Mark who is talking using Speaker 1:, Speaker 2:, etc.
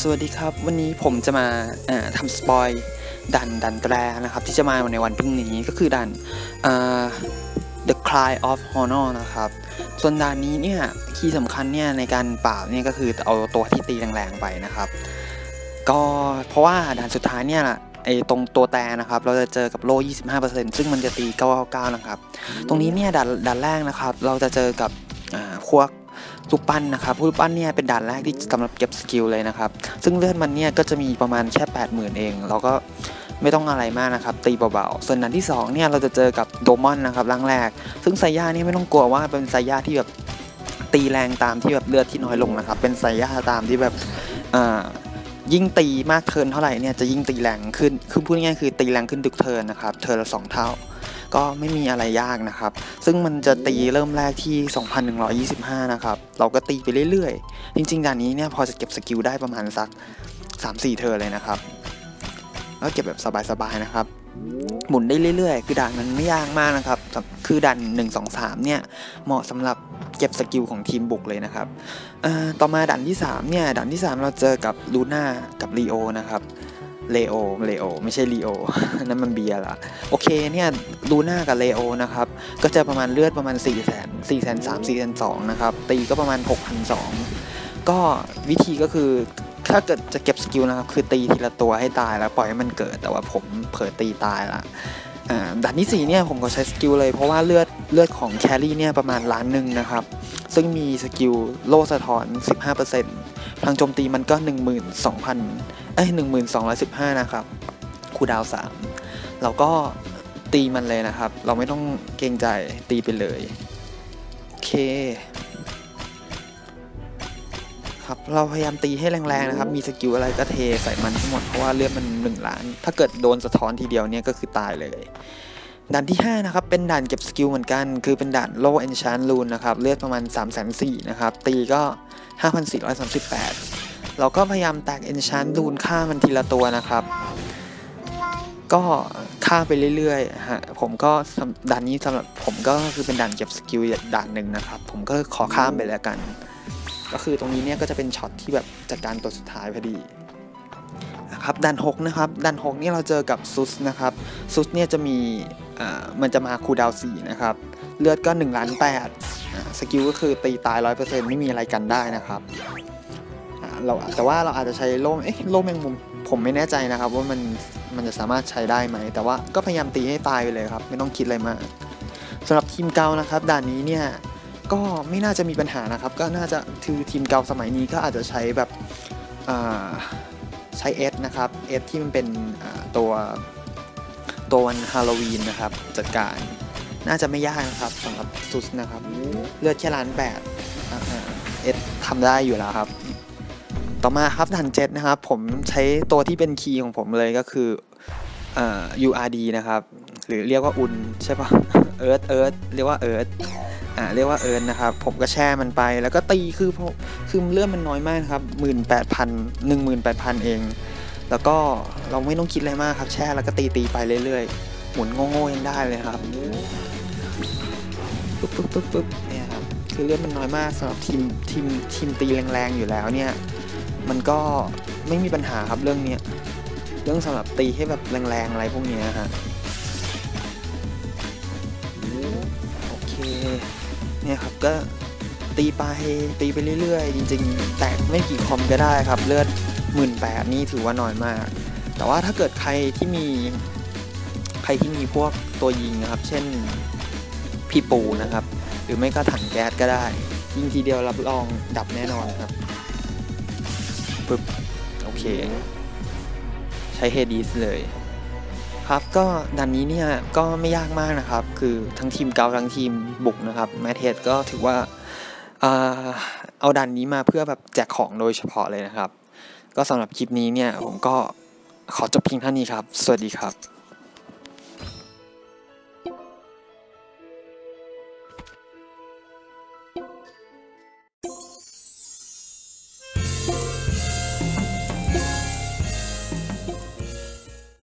Speaker 1: สวัสดีครับ วันนี้ผมจะมาทำสปอยดันดันแรนะครับ ที่จะมาในวันพรุ่งนี้ก็คือดัน The Cry of Honor นะครับ ส่วนด่านนี้เนี่ยคีย์สำคัญเนี่ยในการปราบเนี่ยก็คือเอาตัวที่ตีแรงๆไปนะครับ ก็เพราะว่าด่านสุดท้ายเนี่ยไอ้ตรงตัวแต่นะครับ เราจะเจอกับโล่ 25%ซึ่งมันจะตี 999 นะครับ ตรงนี้เนี่ยด่านด่านแรกนะครับ เราจะเจอกับพวก ลูกปั้นนะครับลูกปั้นเนี่ยเป็นด่านแรกที่สำหรับเก็บสกิลเลยนะครับ ซึ่งเลือดมันเนี่ยก็จะมีประมาณแค่ 80,000 เอง เราก็ไม่ต้องอะไรมากนะครับตีเบาๆ ส่วนด่านที่ 2 เนี่ยเราจะเจอกับโดมอนนะครับร่างแรก ซึ่งไซย่านี่ยไม่ต้องกลัวว่าเป็นไซย่าที่แบบตีแรงตามที่แบบเลือดที่น้อยลงนะครับ เป็นไซย่าตามที่แบบยิ่งตีมากเทินเท่าไหร่เนี่ยจะยิ่งตีแรงขึ้น คือพูดง่ายๆคือตีแรงขึ้นทุกเทินนะครับ เทินละสองเท่า ก็ไม่มีอะไรยากนะครับ ซึ่งมันจะตีเริ่มแรกที่ 2,125 นะครับ เราก็ตีไปเรื่อยๆ จริงๆด่านนี้เนี่ยพอจะเก็บสกิลได้ประมาณสัก 3-4เทอร์เลยนะครับ แล้วเก็บแบบสบายๆนะครับ หมุนได้เรื่อยๆ คือด่านมันไม่ยากมากนะครับ คือด่าน1 2 3 เนี่ย เหมาะสำหรับเก็บสกิลของทีมบุกเลยนะครับต่อมาด่านที่3เนี่ย ด่านที่ 3 เราเจอกับลูน่ากับลีโอนะครับ เลโอเลโอไม่ใช่ลีโอนั่นมันเบียร์ละโอเคเนี่ยลูน่ากับเลโอนะครับ ก็จะประมาณเลือดประมาณ 4 0 0 0 0 0 4 0 0 0 3 4 0 0 2นะครับ ตีก็ประมาณ6,200ก็วิธีก็คือถ้าเกิดจะเก็บสกิลนะครับ คือตีทีละตัวให้ตายแล้วปล่อยให้มันเกิดแต่ว่าผมเผลอตีตายละด่านที่4เนี่ยผมก็ใช้สกิลเลยเพราะว่าเลือดเลือดของแครี่เนี่ยประมาณล้านหนึ่งนะครับ ซึ่งมีสกิลโลสะท้อน 15%พลังโจมตีมันก็ 12,000 เอ้ยหนึ่งหมื่นสองร้อยสิบห้านะครับคูดาวสามเราก็ตีมันเลยนะครับ เราไม่ต้องเกรงใจตีไปเลย โอเค ครับ เราพยายามตีให้แรงๆนะครับ มีสกิลอะไรก็เทใส่มันทั้งหมด เพราะว่าเลือดมันหนึ่งล้าน ถ้าเกิดโดนสะท้อนทีเดียวเนี่ยก็คือตายเลยด่านที่ 5 นะครับ เป็นด่านเก็บสกิลเหมือนกัน คือเป็นด่านโลเอนชานลูนนะครับ เลือดประมาณ3 4 0 0 0นะครับ ตีก็ 5,438 เราก็พยายามแตกเอนชานดูนฆ่ามันทีละตัวนะครับ ก็ฆ่าไปเรื่อยๆฮะผมก็ด่านนี้สำหรับผมก็คือเป็นด่านเก็บสกิลด่านหนึ่งนะครับ ผมก็ขอข้ามไปแล้วกัน ก็คือตรงนี้เนี่ยก็จะเป็นช็อตที่แบบจัดการตัวสุดท้ายพอดีนะครับด่าน6นะครับด่าน6นี่เราเจอกับซุสนะครับซุสเนี่ยจะมีอ่ามันจะมาคูดาวสี่นะครับเลือดก็1ล้านแปดสกิลก็คือตีตาย 100%ไม่มีอะไรกันได้นะครับ เราแต่ว่าเราอาจจะใช้โล่เอ๊ะโล่แมงมุมผมไม่แน่ใจนะครับ ว่ามันมันจะสามารถใช้ได้ไหม แต่ว่าก็พยายามตีให้ตายไปเลยครับ ไม่ต้องคิดอะไรมากสำหรับทีมเกานะครับด่านนี้เนี่ยก็ไม่น่าจะมีปัญหานะครับ ก็น่าจะคือทีมเกาสมัยนี้ก็อาจจะใช้แบบใช้เอสนะครับเอสที่มันเป็นตัวตัววันฮาโลวีนนะครับ จัดการน่าจะไม่ยากนะครับสำหรับซุสนะครับ เลือดแค่ล้านแปดเอสทำได้อยู่แล้วครับ ต่อมาครับดันเจ็ดนะครับ ผมใช้ตัวที่เป็นคีย์ของผมเลยก็คือเอ่อ URD นะครับ หรือเรียกว่าอุ่นใช่ปะเอิร์ธเอิร์ธเรียกว่าเอิร์ธอ่าเรียกว่าเอิร์ธนะครับ ผมก็แช่มันไปแล้วก็ตีคือคือเลื่อนมันน้อยมากครับหมื่นแปดพันหนึ่งหมื่นแปดพันเอง แล้วก็เราไม่ต้องคิดอะไรมากครับ แช่แล้วก็ตีตีไปเรื่อยๆ หมุนโง่ๆยังได้เลยครับปึ๊บปึ๊บปึ๊บปึ๊บเนี่ยครับคือเลื่อนมันน้อยมากสำหรับทีมทีมทีมตีแรงๆอยู่แล้วเนี่ย มันก็ไม่มีปัญหาครับเรื่องนี้เรื่องสำหรับตีให้แบบแรงๆอะไรพวกนี้ฮะโอเคเนี่ยครับก็ตีไปตีไปเรื่อยๆ จริง ๆ แตกไม่กี่คอมก็ได้ครับ เลือดหมื่นแปดนี่ถือว่าน้อยมาก แต่ว่าถ้าเกิดใครที่มี ใครที่มีพวกตัวยิงนะครับ เช่นพี่ปูนะครับ หรือไม่ก็ถังแก๊สก็ได้ ยิงทีเดียวรับรองดับแน่นอนครับ ปึ๊บโอเค ใช้เฮดิสเลย ครับก็ดันนี้เนี่ยก็ไม่ยากมากนะครับ คือทั้งทีมเกาทั้งทีมบุกนะครับแมทเทสก็ถือว่าเอาดันนี้มาเพื่อแบบแจกของโดยเฉพาะเลยนะครับ ก็สำหรับคลิปนี้เนี่ยผมก็ขอจบเพียงเท่านี้ครับ สวัสดีครับ